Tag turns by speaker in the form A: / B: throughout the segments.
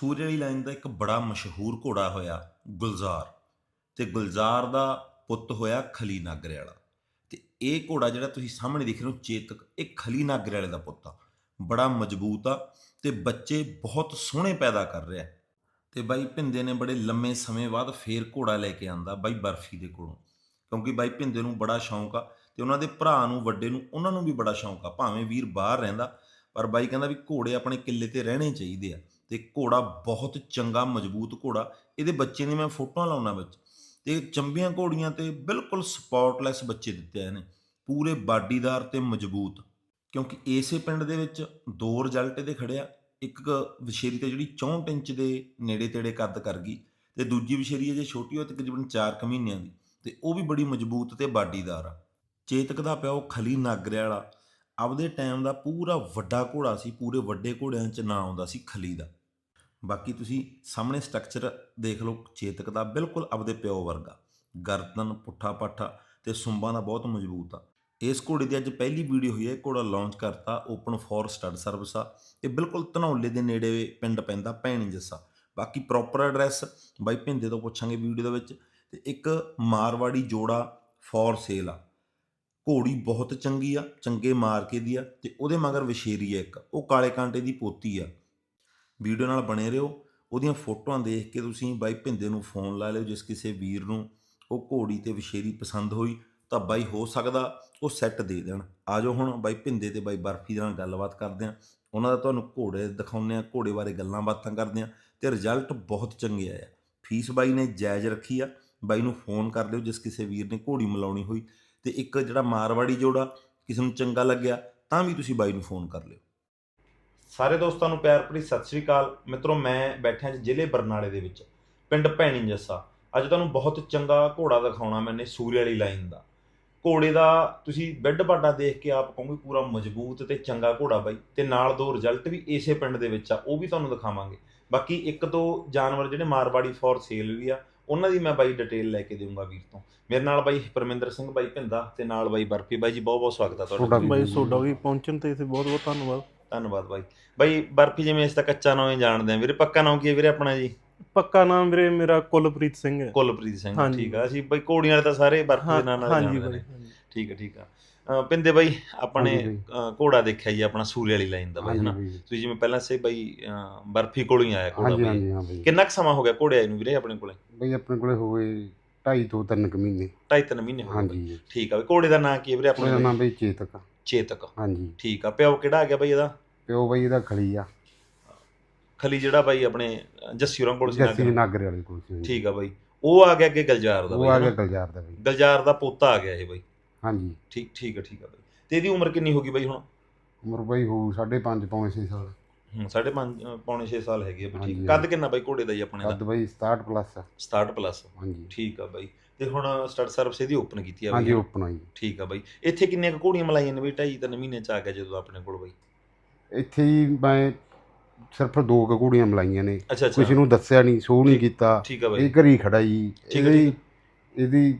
A: ਸੂਰਜ ਵਾਲੀ ਲਾਈਨ ਦਾ ਇੱਕ ਬੜਾ ਮਸ਼ਹੂਰ ਘੋੜਾ ਹੋਇਆ ਗੁਲਜ਼ਾਰ ਤੇ ਗੁਲਜ਼ਾਰ ਦਾ ਪੁੱਤ ਹੋਇਆ ਖਲੀ ਨਾਗਰੇ ਵਾਲਾ ਤੇ ਇਹ ਘੋੜਾ ਜਿਹੜਾ ਤੁਸੀਂ ਸਾਹਮਣੇ ਦੇਖ ਰਹੇ ਹੋ, ਚੇਤਕ, ਇਹ ਖਲੀ ਨਾਗਰੇ ਵਾਲੇ ਦਾ ਪੁੱਤ ਆ। ਬੜਾ ਮਜ਼ਬੂਤ ਆ ਤੇ ਬੱਚੇ ਬਹੁਤ ਸੋਹਣੇ ਪੈਦਾ ਕਰ ਰਿਹਾ। ਤੇ ਬਾਈ ਭਿੰਦੇ ਨੇ ਬੜੇ ਲੰਮੇ ਸਮੇਂ ਬਾਅਦ ਫੇਰ ਘੋੜਾ ਲੈ ਕੇ ਆਂਦਾ ਬਾਈ ਬਰਫੀ ਦੇ ਕੋਲੋਂ। ਕਿਉਂਕਿ ਬਾਈ ਭਿੰਦੇ ਨੂੰ ਬੜਾ ਸ਼ੌਂਕ ਆ ਤੇ ਉਹਨਾਂ ਦੇ ਭਰਾ ਨੂੰ, ਵੱਡੇ ਨੂੰ, ਉਹਨਾਂ ਨੂੰ ਵੀ ਬੜਾ ਸ਼ੌਂਕ ਆ। ਭਾਵੇਂ ਵੀਰ ਬਾਹਰ ਰਹਿੰਦਾ, ਪਰ ਬਾਈ ਕਹਿੰਦਾ ਵੀ ਘੋੜੇ ਆਪਣੇ ਕਿੱਲੇ ਤੇ ਰਹਿਣੇ ਚਾਹੀਦੇ ਆ। ਤੇ ਘੋੜਾ ਬਹੁਤ ਚੰਗਾ, ਮਜ਼ਬੂਤ ਘੋੜਾ। ਇਹਦੇ ਬੱਚੇ ਨੇ ਮੈਂ ਫੋਟੋਆਂ ਲਾਉਣਾ ਵਿੱਚ। ਤੇ ਚੰਬੀਆਂ ਘੋੜੀਆਂ ਤੇ ਬਿਲਕੁਲ ਸਪੌਟਲੈਸ ਬੱਚੇ ਦਿੱਤੇ ਆਏ ਨੇ। ਪੂਰੇ ਬਾਡੀਦਾਰ ਤੇ ਮਜ਼ਬੂਤ। ਕਿਉਂਕਿ ਇਸੇ ਪਿੰਡ ਦੇ ਵਿੱਚ ਦੋ ਰਿਜ਼ਲਟ ਇਹਦੇ ਖੜਿਆ ਇੱਕ ਵਿਸ਼ੇਰੀ ਤੇ ਜਿਹੜੀ 64 ਇੰਚ ਦੇ ਨੇੜੇ ਤੇੜੇ ਕੱਦ ਕਰ ਗਈ ਤੇ ਦੂਜੀ ਵਿਸ਼ੇਰੀ ਹੈ ਜੇ ਛੋਟੀ ਹੋਏ ਤਕਰੀਬਨ 4 ਕੁ ਮਹੀਨਿਆਂ ਦੀ। ਤੇ ਉਹ ਵੀ ਬੜੀ ਮਜ਼ਬੂਤ ਤੇ ਬਾਡੀਦਾਰ ਆ। ਚੇਤਕ ਦਾ ਪਿਓ ਖਲੀ ਨਾਗਰੇ ਵਾਲਾ। ਆਪਦੇ ਟਾਈਮ ਦਾ ਪੂਰਾ ਵੱਡਾ ਘੋੜਾ ਸੀ, ਪੂਰੇ ਵੱਡੇ ਘੋੜਿਆਂ 'ਚ ਨਾਂ ਆਉਂਦਾ ਸੀ ਖਲੀ ਦਾ। ਬਾਕੀ ਤੁਸੀਂ ਸਾਹਮਣੇ ਸਟਰਕਚਰ ਦੇਖ ਲਓ, ਚੇਤਕ ਦਾ ਬਿਲਕੁਲ ਆਪਦੇ ਪਿਓ ਵਰਗਾ। ਗਰਦਨ, ਪੁੱਠਾ ਪਾਠਾ ਤੇ ਸੁੰਬਾਂ ਦਾ ਬਹੁਤ ਮਜ਼ਬੂਤ ਆ। ਇਸ ਘੋੜੇ ਦੀ ਅੱਜ ਪਹਿਲੀ ਵੀਡੀਓ ਹੋਈ ਹੈ ਇਹ ਘੋੜਾ ਲਾਂਚ ਕਰਤਾ ਓਪਨ ਫੋਰ ਸਟੱਡ ਸਰਵਿਸ ਆ। ਇਹ ਬਿਲਕੁਲ ਧਨੌਲੇ ਦੇ ਨੇੜੇ ਪਿੰਡ ਪੈਂਦਾ, ਭੈਣੀ ਜੱਸਾ। ਬਾਕੀ ਪ੍ਰੋਪਰ ਐਡਰੈਸ ਬਾਈ ਭਿੰਦੇ ਤੋਂ ਪੁੱਛਾਂਗੇ ਵੀਡੀਓ ਦੇ ਵਿੱਚ। ਤੇ ਇੱਕ ਮਾਰਵਾੜੀ ਜੋੜਾ ਫੋਰ ਸੇਲ ਆ। ਘੋੜੀ ਬਹੁਤ ਚੰਗੀ ਆ, ਚੰਗੇ ਮਾਰਕੇ ਦੀ ਆ ਤੇ ਉਹਦੇ ਮਗਰ ਵਿਸ਼ੇਰੀ ਆ ਇੱਕ। ਉਹ ਕਾਲੇ ਕਾਂਟੇ ਦੀ ਪੋਤੀ ਆ। ਵੀਡੀਓ ਨਾਲ ਬਣੇ ਰਹੋ। ਉਹਦੀਆਂ ਫੋਟੋਆਂ ਦੇਖ ਕੇ ਤੁਸੀਂ ਬਾਈ ਭਿੰਦੇ ਨੂੰ ਫੋਨ ਲਾ ਲਿਓ, ਜਿਸ ਕਿਸੇ ਵੀਰ ਨੂੰ ਉਹ ਘੋੜੀ ਤੇ ਵਿਸ਼ੇਰੀ ਪਸੰਦ ਹੋਈ, ਤਾਂ ਬਾਈ ਹੋ ਸਕਦਾ ਉਹ ਸੈੱਟ ਦੇ ਦੇਣ। ਆਜੋ ਹੁਣ ਬਾਈ ਭਿੰਦੇ ਤੇ ਬਾਈ ਬਰਫੀ ਦੇ ਨਾਲ ਗੱਲਬਾਤ ਕਰਦੇ ਆ ਉਹਨਾਂ ਦਾ ਤੁਹਾਨੂੰ ਘੋੜੇ ਦਿਖਾਉਂਦੇ ਆ ਘੋੜੇ ਬਾਰੇ ਗੱਲਾਂ ਬਾਤਾਂ ਕਰਦੇ ਆ ਤੇ ਰਿਜ਼ਲਟ ਬਹੁਤ ਚੰਗੇ ਆਏ ਆ। ਫੀਸ ਬਾਈ ਨੇ ਜਾਇਜ਼ ਰੱਖੀ ਆ। ਬਾਈ ਨੂੰ ਫੋਨ ਕਰ ਲਿਓ, ਜਿਸ ਕਿਸੇ ਵੀਰ ਨੇ ਘੋੜੀ ਮਿਲਾਉਣੀ ਹੋਈ। ਤੇ ਇੱਕ ਜਿਹੜਾ ਮਾਰਵਾੜੀ ਜੋੜਾ, ਕਿਸੇ ਨੂੰ ਚੰਗਾ ਲੱਗਿਆ, ਤਾਂ ਵੀ ਤੁਸੀਂ ਬਾਈ ਨੂੰ ਫੋਨ ਕਰ ਲਿਓ। ਸਾਰੇ ਦੋਸਤਾਂ ਨੂੰ ਪਿਆਰ ਭਰੀ ਸਤਿ ਸ੍ਰੀ ਅਕਾਲ। ਮਿੱਤਰੋ, ਮੈਂ ਬੈਠਿਆ ਜੀ ਜ਼ਿਲ੍ਹੇ ਬਰਨਾਲੇ ਦੇ ਵਿੱਚ, ਪਿੰਡ ਭੈਣੀ ਜੱਸਾ। ਅੱਜ ਤੁਹਾਨੂੰ ਬਹੁਤ ਚੰਗਾ ਘੋੜਾ ਦਿਖਾਉਣਾ ਮੈਨੇ ਸੂਰੇ ਵਾਲੀ ਲਾਈਨ ਦਾ। ਘੋੜੇ ਦਾ ਤੁਸੀਂ ਬੈੱਡ ਬਾਡਾ ਦੇਖ ਕੇ ਆਪ ਕਹੋਗੇ ਪੂਰਾ ਮਜ਼ਬੂਤ ਤੇ ਚੰਗਾ ਘੋੜਾ ਬਾਈ। ਤੇ ਨਾਲ ਦੋ ਰਿਜ਼ਲਟ ਵੀ ਇਸੇ ਪਿੰਡ ਦੇ ਵਿੱਚ ਆ, ਉਹ ਵੀ ਤੁਹਾਨੂੰ ਦਿਖਾਵਾਂਗੇ। ਬਾਕੀ ਇੱਕ ਦੋ ਜਾਨਵਰ ਜਿਹੜੇ ਮਾਰਵਾੜੀ ਫੋਰ ਸੇਲ ਵੀ ਆ, ਉਹਨਾਂ ਦੀ ਮੈਂ ਬਾਈ ਡਿਟੇਲ ਲੈ ਕੇ ਦੇਵਾਂਗਾ ਵੀਰ ਤੋਂ। ਮੇਰੇ ਨਾਲ ਬਾਈ ਪਰਮਿੰਦਰ ਸਿੰਘ ਬਾਈ ਭਿੰਦਾ ਤੇ ਨਾਲ ਬਾਈ ਬਰਫੀ ਬਾਈ ਜੀ ਬਹੁਤ ਬਹੁਤ ਸਵਾਗਤ ਆ
B: ਤੁਹਾਡਾ।
A: ਤੁਹਾਡਾ
C: ਬਾਈ
B: ਜੀ।
C: ਵੀ ਪਹੁੰਚਣ ਤੇ ਇਥੇ ਬਹੁਤ ਬਹੁਤ ਧੰਨਵਾਦ।
A: ਧੰਨਵਾਦ ਬਾਈ ਬਾਈ ਬਰਫੀ ਜਿਵੇਂ ਇਸ ਤਾਂ ਕੱਚਾ ਨਾਮ ਹੀ ਜਾਣਦੇ ਆ ਵੀਰੇ ਪੱਕਾ ਨਾਮ ਕੀ ਹੈ ਵੀਰੇ ਆਪਣਾ ਜੀ
C: ਪੱਕਾ ਨਾਮ ਵੀਰੇ ਮੇਰਾ ਕੁਲਪ੍ਰੀਤ ਸਿੰਘ ਹੈ
A: ਕੁਲਪ੍ਰੀਤ ਸਿੰਘ
C: ਹਾਂਜੀ।
A: ਠੀਕ ਆ ਅਸੀਂ ਬਾਈ ਘੋੜੀਆਂ ਵਾਲੇ ਤਾਂ ਸਾਰੇ ਬਰਫੀ ਦੇ ਨਾਂ ਨਾਲ
C: ਹਾਂਜੀ
A: ਜਾਣਦੇ
C: ਬਾਈ
A: ਨੇ। ਠੀਕ ਆ ਠੀਕ ਆ ਪਿੰਦੇ ਬਾਈ ਆਪਣੇ
B: ਹਾਂਜੀ ਬਾਈ।
A: ਅਹ ਘੋੜਾ ਦੇਖਿਆ ਜੀ ਆਪਣਾ ਸੂਰੇ ਵਾਲੀ ਲਾਈਨ ਦਾ ਬਾਈ
B: ਹਾਂਜੀ
A: ਹਨਾ
B: ਬਾਈ।
A: ਤੁਸੀਂ ਜਿਵੇਂ ਪਹਿਲਾਂ ਸੇ ਬਾਈ ਬਰਫੀ ਕੋਲੋਂ ਹੀ ਆਇਆ ਘੋੜਾ
B: ਹਾਂਜੀ
A: ਬਾਈ
B: ਹਾਂਜੀ ਹਾਂ ਬਾਈ
A: ਕਿੰਨਾ ਕੁ ਸਮਾਂ ਹੋ ਗਿਆ ਘੋੜੇ ਆਏ ਨੂੰ ਵੀਰੇ ਆਪਣੇ ਕੋਲੇ
B: ਬਈ ਆਪਣੇ ਕੋਲੇ ਹੋ ਗਏ 2.5 ਤੋਂ 3 ਕੁ ਮਹੀਨੇ
A: ਢਾਈ ਤਿੰਨ ਮਹੀਨੇ ਹੋ ਗਏ ਬਾਈ।
B: ਹਾਂਜੀ
A: ਠੀਕ ਆ ਬਈ ਘੋੜੇ ਦਾ ਨਾਂ ਕੀ ਹੈ ਵੀਰੇ ਆਪਣੇ
B: ਉਹਦਾ? ਨਾਮ ਬਈ ਚੇਤਕ ਆ।
A: ਚੇਤਕ।
B: ਹਾਂਜੀ।
A: ਠੀਕ ਆ ਪਿਓ ਕਿਹੜਾ ਆ ਗਿਆ ਬਾਈ ਇਹਦਾ?
B: ਪਿਓ ਬਈ ਇਹਦਾ ਖਲੀ ਆ।
A: ਖਲੀ ਜਿਹੜਾ ਬਾਈ ਆਪਣੇ ਜੱਸੀ ਹੋਰਾਂ ਕੋਲ ਸੀ
B: ਜੱਸੀ
A: ਨਾ
B: ਨਾਗਰੇ ਵਾਲੇ ਕੋਲ ਸੀ
A: ਠੀਕ ਆ ਬਾਈ। ਉਹ ਆ ਗਿਆ ਅੱਗੇ ਗਲਜਾਰ ਦਾ
B: ਉਹ
A: ਬਾਈ
B: ਆ ਗਿਆ? ਗਲਜਾਰ ਦਾ ਬਈ।
A: ਗਲਜਾਰ ਦਾ ਪੋਤਾ ਆ ਗਿਆ ਇਹ ਬਾਈ।
B: ਹਾਂਜੀ।
A: ਠੀਕ ਠੀਕ ਆ ਠੀਕ ਆ ਬਾਈ। ਤੇ ਇਹਦੀ ਉਮਰ ਕਿੰਨੀ ਹੋ ਗਈ ਬਾਈ ਹੁਣ?
B: ਉਮਰ ਬਈ ਹੋ 5.5 ਪੌਣੇ 6 ਸਾਲ।
A: ਹੂੰ, ਸਾਢੇ ਪੰਜ ਅ, ਪੌਣੇ 6 ਸਾਲ ਹੈਗੀ ਆ ਬਈ ਠੀਕ।
B: ਹਾਂਜੀ,
A: ਕੱਦ ਕਿੰਨਾ ਬਾਈ ਘੋੜੇ ਦਾ ਜੀ ਆਪਣੇ
B: ਕੱਦ
A: ਦਾ
B: ਬਈ 67 ਪਲੱਸ ਆ।
A: 67 ਪਲੱਸ
B: ਹਾਂਜੀ।
A: ਠੀਕ ਆ ਬਾਈ। ਤੇ ਹੁਣ ਸਟਾਰਟ ਸਰਵਿਸ ਇਹਦੀ ਓਪਨ ਕੀਤੀ ਆ
B: ਹਾਂਜੀ ਓਪਨ ਆ ਜੀ
A: ਠੀਕ ਆ ਬਾਈ। ਇੱਥੇ ਕਿੰਨੀਆਂ ਕੁ ਘੋੜੀਆਂ ਮਲਾਈਆਂ ਨੇ ਬਈ ਢਾਈ ਤਿੰਨ ਮਹੀਨੇ ਚ ਆ ਗਿਆ ਜਦੋਂ ਆਪਣੇ ਕੋਲ ਬਾਈ?
B: ਇੱਥੇ ਹੀ ਮੈਂ ਸਿਰਫ ਦੋ ਕੁ ਘੋੜੀਆਂ ਮਲਾਈਆਂ ਨੇ।
A: ਅੱਛਾ ਅੱਛਾ।
B: ਕਿਸੇ ਨੂੰ ਦੱਸਿਆ ਨਹੀਂ ਸ਼ੋਅ ਨਹੀਂ ਕੀਤਾ।
A: ਠੀਕ ਆ
B: ਇਹ ਘਰੀ ਖੜਾ ਜੀ ਇਹਦੀ ਇਹਦੀ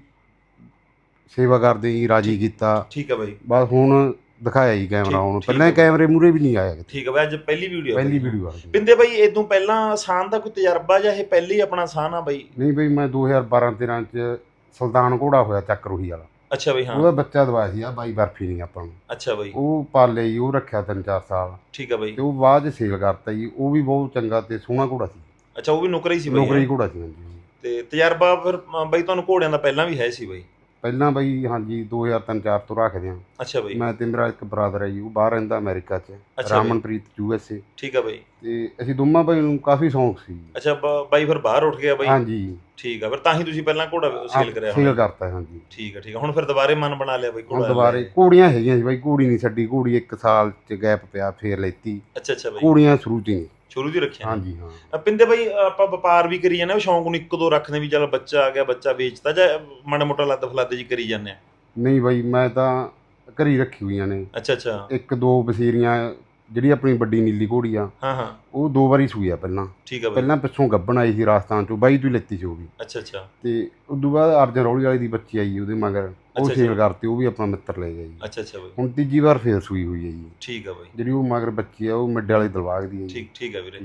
B: ਸੇਵਾ ਕਰਦੇ ਜੀ ਰਾਜੀ ਕੀਤਾ।
A: ਠੀਕ ਆ ਬਾਈ।
B: ਬਸ ਹੁਣ ਦਿਖਾਇਆ
A: ਠੀਕ-
B: ਕੈਮਰਾ ਹੁਣ। ਪਹਿਲਾਂ
A: ਹੈ।
B: ਕੈਮਰੇ ਮੂਰੇ ਵੀ ਨਹੀਂ ਆਇਆ।
A: ਠੀਕ ਆ ਬਾਈ ਅੱਜ ਪਹਿਲੀ ਵੀਡੀਓ
B: ਪਹਿਲੀ ਵੀਡੀਓ ਆ
A: ਪਿੰਦੇ ਬਾਈ ਇਦੋਂ ਪਹਿਲਾਂ ਆਸਾਨ ਦਾ ਕੋਈ ਤਜਰਬਾ ਜਾਂ ਇਹ ਪਹਿਲੀ ਆਪਣਾ ਆਸਾਨ ਆ ਬਾਈ?
B: ਨਹੀਂ ਬਈ ਮੈਂ 2012 13 ਚ ਸੁਲਤਾਨ ਘੋੜਾ ਹੋਇਆ ਚੱਕ ਰੋਹੀ ਵਾਲਾ।
A: ਅੱਛਾ ਬਾਈ ਹਾਂ।
B: ਉਹਦਾ ਬੱਚਾ ਦਵਾਇਆ ਸੀ ਆ ਬਾਈ ਬਰਫੀ ਨਹੀਂ ਆਪਾਂ ਨੂੰ।
A: ਅੱਛਾ ਬਾਈ।
B: ਉਹ ਪਾਲੇ ਜੀ ਉਹ ਰੱਖਿਆ ਤਿੰਨ ਚਾਰ ਸਾਲ।
A: ਠੀਕ ਆ ਬਾਈ।
B: ਤੇ ਉਹ ਬਾਅਦ ਚ ਸੇਲ ਕਰਤਾ ਜੀ ਉਹ ਵੀ ਬਹੁਤ ਚੰਗਾ ਤੇ ਸੋਹਣਾ ਘੋੜਾ ਸੀ।
A: ਅੱਛਾ ਉਹ ਵੀ ਨੌਕਰੀ ਸੀ ਬਾਈ
B: ਨੌਕਰੀ? ਘੋੜਾ ਸੀ ਹਾਂਜੀ।
A: ਤੇ ਤਜਰਬਾ ਫਿਰ ਅ, ਬਾਈ ਤੁਹਾਨੂੰ ਘੋੜਿਆਂ ਦਾ ਪਹਿਲਾਂ ਵੀ ਹੈ ਸੀ ਬਾਈ।
B: ਪਹਿਲਾਂ ਬਈ ਹਾਂਜੀ 2003 4 ਤੋਂ ਰੱਖਦੇ ਆ
A: ਅੱਛਾ ਬਾਈ।
B: ਮੈਂ ਤੇ ਮੇਰਾ ਇੱਕ ਬ੍ਰਦਰ ਹੈ ਜੀ ਉਹ ਬਾਹਰ ਰਹਿੰਦਾ ਅਮਰੀਕਾ 'ਚ।
A: ਬਾਈ।
B: Ramanpreet U S A.
A: ਠੀਕ ਆ ਬਾਈ।
B: ਤੇ ਅਸੀਂ ਦੋਵਾਂ ਭਾਈ ਨੂੰ ਕਾਫੀ ਸ਼ੌਂਕ ਸੀ।
A: ਅੱਛਾ ਬਾਈ ਫਿਰ ਬਾਹਰ ਉੱਠ ਗਿਆ ਬਾਈ?
B: ਹਾਂਜੀ।
A: ਠੀਕ ਆ ਫਿਰ ਤਾਂ ਹੀ ਤੁਸੀਂ ਪਹਿਲਾਂ ਘੋੜਾ ਸੇਲ ਕਰਿਆ
B: ਸੇਲ ਕਰਤਾ ਹਾਂਜੀ।
A: ਠੀਕ ਆ ਠੀਕ ਆ। ਹੁਣ ਫਿਰ ਦੁਬਾਰੇ ਮਨ ਬਣਾ ਲਿਆ ਬਾਈ ਘੋੜਾ
B: ਦੁਬਾਰੇ ਘੋੜੀਆਂ ਹੈਗੀਆਂ ਸੀ ਬਾਈ ਘੋੜੀ ਨਹੀਂ ਛੱਡੀ ਘੋੜੀ ਇੱਕ ਸਾਲ ਚ ਗੈਪ ਪਿਆ ਫੇਰ ਲੈਤੀ।
A: ਅੱਛਾ ਅੱਛਾ ਬਾਈ।
B: ਘੋੜੀਆਂ ਸ਼ੁਰੂ ਚ ਨਹੀਂ।
A: ਸ਼ੁਰੂ ਦੀ ਰੱਖਿਆ।
B: ਹਾਂਜੀ ਹਾਂ।
A: ਅ, ਪਿੰਦੇ ਬਾਈ ਆਪਾਂ ਵਪਾਰ ਵੀ ਕਰੀ ਜਾਂਦੇ ਆ ਸ਼ੌਂਕ ਨੂੰ ਇੱਕ ਦੋ ਰੱਖਦੇ ਵੀ ਚੱਲ ਬੱਚਾ ਆ ਗਿਆ ਬੱਚਾ ਵੇਚਤਾ ਜਾਂ ਮਾੜਾ ਮੋਟਾ ਲੱਦ ਫਲੱਦ ਜੀ ਕਰੀ ਜਾਂਦੇ ਆ
B: ਨਹੀਂ ਬਾਈ ਮੈਂ ਤਾਂ ਘਰੀ ਰੱਖੀ ਹੋਈਆਂ ਨੇ।
A: ਅੱਛਾ ਅੱਛਾ।
B: ਇੱਕ ਦੋ ਬਸੀਰੀਆਂ ਜਿਹੜੀ ਆਪਣੀ ਵੱਡੀ ਨੀਲੀ ਘੋੜੀ ਆ
A: ਹਾਂ ਹਾਂ।
B: ਉਹ ਦੋ ਵਾਰੀ ਸੂਈ ਆ ਪਹਿਲਾਂ।
A: ਠੀਕ ਆ ਬਾਈ।
B: ਪਹਿਲਾਂ ਪਿੱਛੋਂ ਗੱਬਣ ਆਈ ਸੀ ਰਾਜਸਥਾਨ ਚੋਂ ਬਾਈ ਤੋਂ ਹੀ ਲੈਤੀ ਸੀ ਉਹ ਵੀ।
A: ਅੱਛਾ ਅੱਛਾ।
B: ਤੇ ਉਸ ਤੋਂ ਬਾਅਦ ਅਰਜਨ ਰੌਲੀ ਵਾਲੀ ਦੀ ਬੱਚੀ ਆਈ ਉਹਦੇ ਮਗਰ ਉਹ ਸੇਲ। ਕਰਤੀ ਉਹ ਵੀ ਆਪਣਾ ਮਿੱਤਰ ਲੈ ਗਿਆ ਜੀ
A: ਅੱਛਾ ਅੱਛਾ ਬਾਈ।
B: ਹੁਣ ਤੀਜੀ ਵਾਰ ਫੇਰ ਸੂਈ ਹੋਈ ਹੈ ਜੀ।
A: ਠੀਕ ਆ ਬਾਈ।
B: ਜਿਹੜੀ ਉਹ ਮਗਰ ਬੱਚੀ ਆ ਉਹ ਮਿੱਡੇ ਵਾਲੇ ਦਲਵਾਗ ਦੀ ਹੈ ਜੀ।
A: ਠੀਕ ਠੀਕ ਆ ਵੀਰੇ।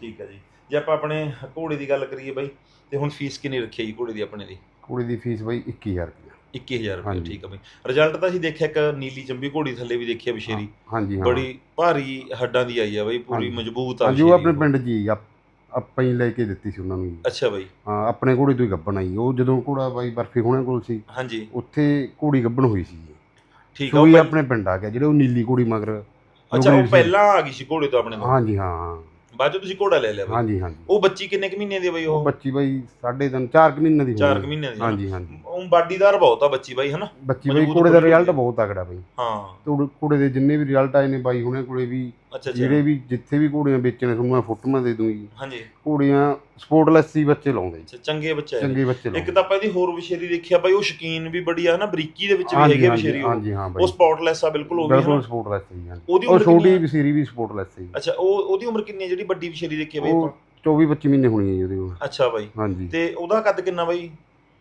B: ਠੀਕ
A: ਆ ਜੀ। ਜੇ। ਆਪਾਂ ਆਪਣੇ ਘੋੜੇ ਦੀ ਗੱਲ ਕਰੀਏ ਬਾਈ ਤੇ ਹੁਣ ਫੀਸ ਕਿੰਨੀ ਰੱਖੀ ਹੈ ਜੀ ਘੋੜੇ ਦੀ ਆਪਣੇ ਦੀ
B: ਕੁੜੀ ਦੀ ਫੀਸ ਬਾਈ 21000 ਰੁਪਏ।
A: 21000 ਰੁਪਏ
B: ਹਾਂਜੀ।
A: ਠੀਕ ਆ ਬਾਈ ਰਿਜ਼ਲਟ ਤਾਂ ਅਸੀਂ ਦੇਖਿਆ ਇੱਕ ਨੀਲੀ ਚੰਬੀ ਘੋੜੀ ਥੱਲੇ ਵੀ ਦੇਖੀ ਆ ਬਸ਼ੇਰੀ
B: ਹਾਂਜੀ ਹਾਂ
A: ਬੜੀ ਭਾਰੀ ਹੱਡਾਂ ਦੀ ਆਈ ਆ ਬਾਈ ਪੂਰੀ
B: ਹਾਂਜੀ।
A: ਮਜ਼ਬੂਤ ਆ
B: ਹਾਂਜੀ ਉਹ ਆਪਣੇ ਪਿੰਡ ਹੀ ਆਪ- ਹੀ ਲੈ ਕੇ ਦਿੱਤੀ ਸੀ ਉਹਨਾਂ ਨੂੰ ਜੀ।
A: ਅੱਛਾ ਬਾਈ
B: ਹਾਂ ਆਪਣੇ ਘੋੜੇ ਤੋਂ ਹੀ ਗੱਬਣ ਆਈ ਉਹ ਜਦੋਂ ਘੋੜਾ ਬਾਈ ਬਰਫੀ ਹੋਣੇ ਕੋਲ ਸੀ
A: ਹਾਂਜੀ
B: ਉੱਥੇ ਘੋੜੀ ਗੱਬਣ ਹੋਈ ਸੀ ਜੀ।
A: ਠੀਕ ਆ ਉਹ
B: ਸੂਈ
A: ਪਹਿ-
B: ਆਪਣੇ ਪਿੰਡ ਆ ਗਿਆ ਜਿਹੜੇ ਉਹ ਨੀਲੀ ਘੋੜੀ ਮਗਰ
A: ਅੱਛਾ ਉਹ। ਪਹਿਲਾਂ ਆ ਗਈ ਸੀ ਘੋੜੇ ਤੋਂ ਆਪਣੇ ਤੋਂ
B: ਹਾਂਜੀ ਹਾਂ ਹਾਂ
A: ਬਾਅਦ ਚ ਤੁਸੀਂ ਘੋੜਾ ਲੈ ਲਿਆ ਬਾਈ।
B: ਹਾਂਜੀ ਹਾਂਜੀ।
A: ਉਹ ਬੱਚੀ ਕਿੰਨੇ ਕੁ ਮਹੀਨੇ ਦੀ ਆ ਬਾਈ
B: ਉਹ?
A: ਉਹ
B: ਬੱਚੀ ਬਾਈ ਸਾਢੇ ਤਿੰਨ ਚਾਰ ਕੁ ਮਹੀਨੇ ਦੀ ਹੋਣੀ
A: 4
B: ਹੈ।
A: ਮਹੀਨੇ ਦੀ
B: ਹਾਂਜੀ ਹਾਂਜੀ।
A: ਉਹ ਬਾਡੀਦਾਰ ਬਹੁਤ ਆ ਬੱਚੀ ਬਾਈ ਹਨਾ?
B: ਬੱਚੀ ਬਾਈ
A: ਮਜ਼ਬੂਤ
B: ਘੋੜੇ ਦਾ ਰਿਜ਼ਲਟ। ਬਹੁਤ ਤਕੜਾ ਬਾਈ।
A: ਹਾਂ।
B: ਤੇ ਘੋੜੇ ਦੇ ਜਿੰਨੇ ਵੀ ਰਿਜ਼ਲਟ ਆਏ ਨੇ ਬਾਈ ਹੁਣੇ ਕੋਲੇ ਵੀ
A: ਅੱਛਾ ਅੱਛਾ।
B: ਜਿਹੜੇ ਵੀ ਜਿੱਥੇ ਵੀ ਘੋੜੀਆਂ ਵੇਚਣੇ ਤੁਹਾਨੂੰ ਮੈਂ ਫੋਟੋਆਂ ਦੇ ਦੂੰਗੀ
A: ਹਾਂਜੀ।
B: ਘੋੜੀਆਂ ਸਪੋਰਟਲੈਸ ਹੀ ਬੱਚੇ ਲਾਉਂਦੇ
A: ਅੱਛਾ ਚੰਗੇ ਬੱਚੇ ਆ।
B: ਚੰਗੇ ਬੱਚੇ
A: ਇੱਕ ਤਾਂ ਆਪਾਂ ਇਹਦੀ ਹੋਰ ਵਿਸ਼ੇਰੀ ਦੇਖਿਆ ਬਾਈ ਉਹ ਸ਼ਕੀਨ ਵੀ ਬੜੀ ਆ ਨਾ ਬਰੀਕੀ ਦੇ ਵਿੱਚ ਵੀ ਹੈਗੀ ਆ ਵਿਸ਼ੇਰੀ ਉਹ।
B: ਹਾਂਜੀ ਹਾਂ
A: ਉਹ
B: ਬਾਈ
A: ਸਪੌਟਲੈਸ ਆ ਬਿਲਕੁਲ ਉਹ ਵੀ
B: ਬਿਲਕੁਲ ਸਪੋਰਟਲੈਸ ਹੀ ਹਾਂਜੀ।
A: ਉਹਦੀ
B: ਉਹ
A: ਉਮਰ
B: ਛੋਟੀ
A: ਆ?
B: ਵਸੀਰੀ ਵੀ ਸਪੋਰਟਲੈਸ ਹੀ
A: ਅੱਛਾ ਉਹ ਉਹਦੀ ਉਮਰ ਕਿੰਨੀ ਹੈ ਜਿਹੜੀ ਵੱਡੀ ਵਿਸ਼ੇਰੀ ਦੇਖੀ ਆ ਬਾਈ
B: ਉਹ
A: ਆਪਾਂ?
B: 24 25 ਮਹੀਨੇ ਹੋਣੀ ਹੈ ਜੀ ਉਹਦੀ ਉਮਰ।
A: ਅੱਛਾ ਬਾਈ।
B: ਹਾਂਜੀ।
A: ਤੇ ਉਹਦਾ ਕੱਦ ਕਿੰਨਾ ਬਾਈ?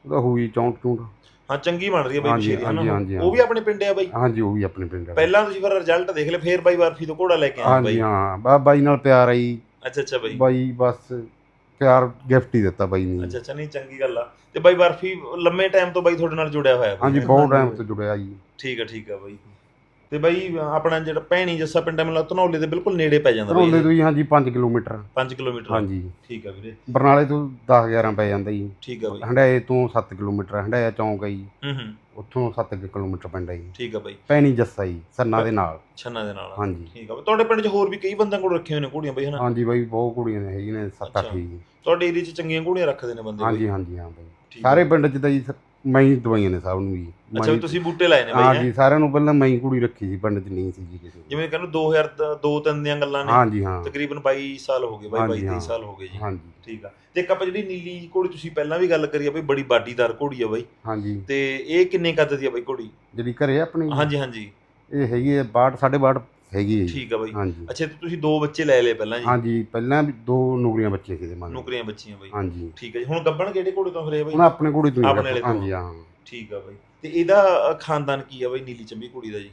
B: ਉਹਦਾ ਹੋਈ 64 64
A: ਹਾਂ ਚੰਗੀ ਬਣ ਰਹੀ ਹੈ ਬਾਈ
B: ਹਾਂਜੀ,
A: ਵਿਸ਼ੇਰੀ
B: ਹਾਂਜੀ,
A: ਹਨਾ ਉਹ ਵੀ ਆਪਣੇ ਪਿੰਡ ਆ ਬਾਈ।
B: ਹਾਂਜੀ ਉਹ ਵੀ ਆਪਣੇ ਪਿੰਡ ਵਾਲਾ।
A: ਪਹਿਲਾਂ ਤੁਸੀਂ ਫਿਰ ਰਿਜ਼ਲਟ ਦੇਖ ਲਿਆ ਫੇਰ ਬਾਈ ਬਰਫੀ ਤੋਂ ਘੋੜਾ ਲੈ ਕੇ ਆਏ
B: ਹਾਂਜੀ
A: ਬਾਈ।
B: ਹਾਂ ਬਾ ਬਾਈ ਨਾਲ ਪਿਆਰ ਆਈ।
A: ਅੱਛਾ ਅੱਛਾ ਬਾਈ।
B: ਬਾਈ ਬਸ ਪਿਆਰ ਗਿਫਟ ਹੀ ਦਿੱਤਾ ਬਾਈ ਨੇ।
A: ਅੱਛਾ ਅੱਛਾ ਨਹੀਂ ਚੰਗੀ ਗੱਲ ਆ। ਤੇ ਬਾਈ ਬਰਫੀ ਲੰਮੇ ਟਾਈਮ ਤੋਂ ਬਾਈ ਤੁਹਾਡੇ ਨਾਲ ਜੁੜਿਆ ਹੋਇਆ ਬਾਈ,
B: ਹਾਂਜੀ? ਬਹੁਤ ਟਾਈਮ ਤੋਂ ਜੁੜਿਆ ਜੀ।
A: ਠੀਕ ਆ ਠੀਕ ਆ ਬਾਈ। ਤੇ ਬਾਈ ਆਪਣਾ ਜਿਹੜਾ ਭੈਣੀ ਜੱਸਾ ਪਿੰਡ ਮੈਨੂੰ ਲੱਗਦਾ ਧਨੌਲੇ ਦੇ ਬਿਲਕੁਲ ਨੇੜੇ ਪੈ ਜਾਂਦਾ ਬਾਈ
B: ਤੋਂ ਜੀ ਹਾਂਜੀ 5 ਕਿਲੋਮੀਟਰ।
A: 5 ਕਿਲੋਮੀਟਰ।
B: ਹਾਂਜੀ।
A: ਠੀਕ ਆ ਵੀਰੇ।
B: ਬਰਨਾਲੇ ਤੋਂ 10 11 ਪੈ ਜਾਂਦਾ ਜੀ।
A: ਠੀਕ ਆ ਬਾਈ।
B: ਹੰਡਾਏ ਤੋਂ 7 ਕਿਲੋਮੀਟਰ ਹੰਡਾਇਆ ਚੌਂਕ ਆ ਜੀ।
A: ਹੂੰ ਹੂੰ।
B: ਉੱਥੋਂ 7 ਕਿਲੋਮੀਟਰ ਪੈਂਦਾ ਜੀ।
A: ਠੀਕ ਆ ਬਾਈ।
B: ਪੈਣੀ ਜੱਸਾ ਜੀ ਸੰਨਾ ਦੇ ਨਾਲ।
A: ਛੰਨਾ ਦੇ ਨਾਲ।
B: ਹਾਂਜੀ।
A: ਠੀਕ ਆ ਬਾਈ। ਤੁਹਾਡੇ ਪਿੰਡ 'ਚ ਹੋਰ ਵੀ ਕਈ ਬੰਦਿਆਂ ਕੋਲ ਰੱਖੇ ਹੋਏ ਨੇ ਘੋੜੀਆਂ ਬਾਈ ਹਨਾ?
B: ਹਾਂਜੀ ਬਾਈ ਬਹੁਤ ਕੁੜੀਆਂ ਨੇ ਹੈਗੀ ਨੇ 7 8
A: ਅੱਛਾ।
B: ਜੀ।
A: ਤੁਹਾਡੇ ਏਰੀਆ 'ਚ ਚੰਗੀਆਂ ਘੋੜੀਆਂ ਰੱਖਦੇ ਨੇ ਬੰਦੇ ਬਾਈ।
B: ਹਾਂਜੀ ਹਾਂਜੀ ਹਾਂ ਬਾਈ।
A: ਠੀਕ।
B: ਸਾਰੇ ਪਿੰਡ ਚ ਤਾਂ ਜੀ ਸ- ਮੈਂ ਹੀ ਦਵਾਈਆਂ ਨੇ ਸਭ ਨੂੰ ਜੀ।
A: ਅੱਛਾ ਵੀ ਤੁਸੀਂ ਬੂਟੇ ਲਾਏ ਨੇ ਬਾਈ ਹੈਂ?
B: ਸਾਰਿਆਂ ਨੂੰ ਪਹਿਲਾਂ ਮੈਂ ਹੀ ਕੁੜੀ ਰੱਖੀ ਸੀ ਪਿੰਡ ਚ ਨਹੀਂ ਸੀ ਜੀ ਕਿਸੇ।
A: ਜਿਵੇਂ ਕਹਿੰਦੇ 2000 ਦਾ- ਦੋ ਤਿੰਨ ਦੀਆਂ ਗੱਲਾਂ ਨੇ।
B: ਹਾਂਜੀ ਹਾਂ।
A: ਤਕਰੀਬਨ 22 ਸਾਲ ਹੋ ਗਏ ਬਾਈ
B: ਹਾਂਜੀ,
A: 22 23
B: ਹਾਂ।
A: ਸਾਲ ਹੋ ਗਏ ਜੀ।
B: ਹਾਂਜੀ
A: ਠੀਕ ਆ। ਤੇ ਇੱਕ ਆਪਾਂ ਜਿਹੜੀ ਨੀਲੀ ਘੋੜੀ ਤੁਸੀਂ ਪਹਿਲਾਂ ਵੀ ਗੱਲ ਕਰੀ ਆ ਬਈ ਬੜੀ ਬਾਡੀਦਾਰ ਘੋੜੀ ਆ ਬਾਈ।
B: ਹਾਂਜੀ
A: ਤੇ ਇਹ ਕਿੰਨੇ ਕੱਦ ਦੀ ਆ ਬਾਈ ਘੋੜੀ?
B: ਜਿਹੜੀ ਘਰੇ ਆਪਣੀ?
A: ਹਾਂਜੀ ਹਾਂਜੀ
B: ਇਹ ਹੈਗੀ ਹੈ 62 62 ਹੈਗੀ ਹੈ ਜੀ।
A: ਠੀਕ ਆ ਬਾਈ।
B: ਹਾਂਜੀ।
A: ਅੱਛਾ ਤੇ ਤੁਸੀਂ ਦੋ ਬੱਚੇ ਲੈ ਲਏ ਪਹਿਲਾਂ ਜੀ?
B: ਹਾਂਜੀ ਪਹਿਲਾਂ ਵੀ ਦੋ ਨੌਕਰੀਆਂ ਬੱਚੇ ਦੇ ਮਨ
A: ਨੌਕਰੀਆਂ ਬੱਚੀਆਂ ਬਾਈ।
B: ਹਾਂਜੀ।
A: ਠੀਕ ਹੈ ਜੀ। ਹੁਣ ਗੱਬਣ ਕਿਹੜੇ ਘੋੜੇ ਤੋਂ ਫਿਰੇ ਬਾਈ?
B: ਹੁਣ ਆਪਣੇ ਤੋਂ ਹੀ
A: ਆਪਣੇ ਵਾਲੇ ਤੋਂ।
B: ਹਾਂਜੀ ਹਾਂ।
A: ਠੀਕ ਆ ਬਾਈ। ਤੇ ਇਹਦਾ ਅ, ਖਾਨਦਾਨ ਕੀ ਆ ਬਾਈ ਨੀਲੀ ਚੰਬੀ ਕੁੜੀ ਦਾ ਜੀ?